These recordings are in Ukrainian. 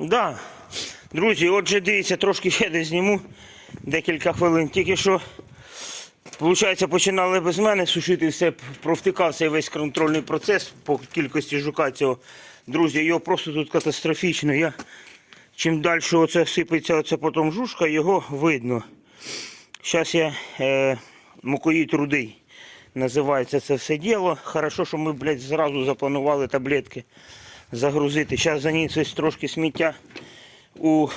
Да. Друзі, отже, дивіться, трошки ще десь зніму декілька хвилин. Тільки що, виходить, починали без мене сушити все, провтикав цей весь контрольний процес по кількості жука цього. Друзі, його просто тут катастрофічно. Я, чим далі оце сипеться оце потім жушка, його видно. Зараз я е, мукоїд рудий. Називається це все діло. Хорошо, що ми, блядь, зразу запланували таблетки загрузити. Зараз заніс трошки сміття у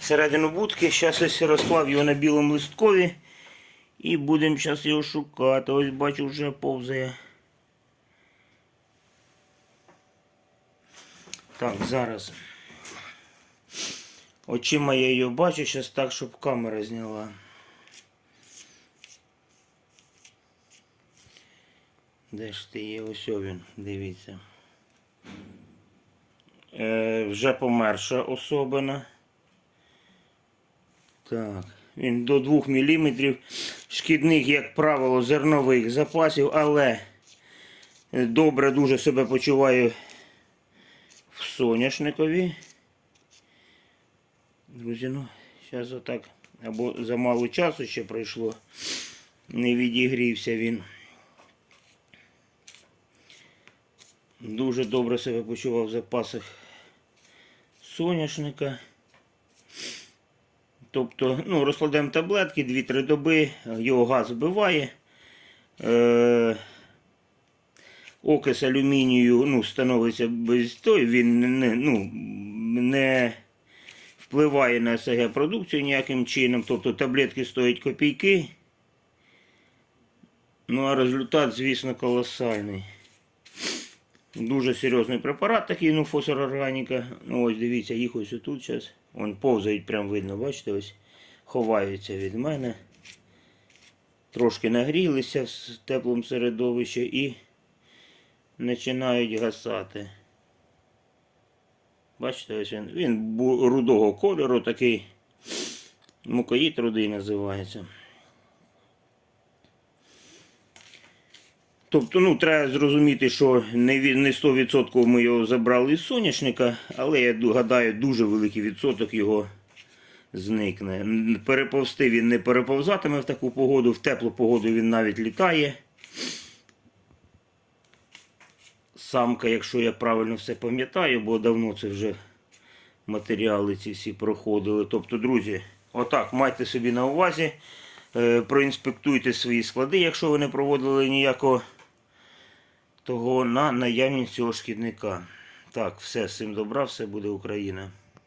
середину будки. Зараз ось розклав його на білому листкові. І будемо зараз його шукати. Ось бачу, вже повзає. Так, зараз. Очима я її бачу, зараз так, щоб камера зняла. Де ж ти є? Ось він, дивіться. Е, вже померша особина. Так, він до 2 мм. Шкідник, як правило, зернових запасів, але добре дуже себе почуваю в соняшникові. Друзі, ну, зараз отак. Або замало часу ще пройшло. Не відігрівся він. Дуже добре себе почував в запасах соняшника. Тобто, ну, розкладаємо таблетки 2-3 доби, його газ вбиває. Е- окис алюмінію ну, становиться без той, він не, ну, не впливає на СГ продукцію ніяким чином. Тобто таблетки стоять копійки. Ну а результат, звісно, колосальний. Дуже серйозний препарат такий, ну, фосфорорганіка. Ну, ось дивіться, їх ось тут зараз. Вон повзають, прям видно, бачите, ось ховаються від мене. Трошки нагрілися в теплому середовищі і починають гасати. Бачите, ось він. Він рудого кольору такий. Мукоїд рудий називається. Тобто, ну, треба зрозуміти, що не не 100% ми його забрали з соняшника, але я гадаю, дуже великий відсоток його зникне. Переповзти він не переповзатиме в таку погоду, в теплу погоду він навіть літає. Самка, якщо я правильно все пам'ятаю, бо давно це вже матеріали ці всі проходили. Тобто, друзі, отак майте собі на увазі. Е, проінспектуйте свої склади, якщо ви не проводили ніякого того на наявність цього шкідника. Так, все, всім добра, все буде Україна.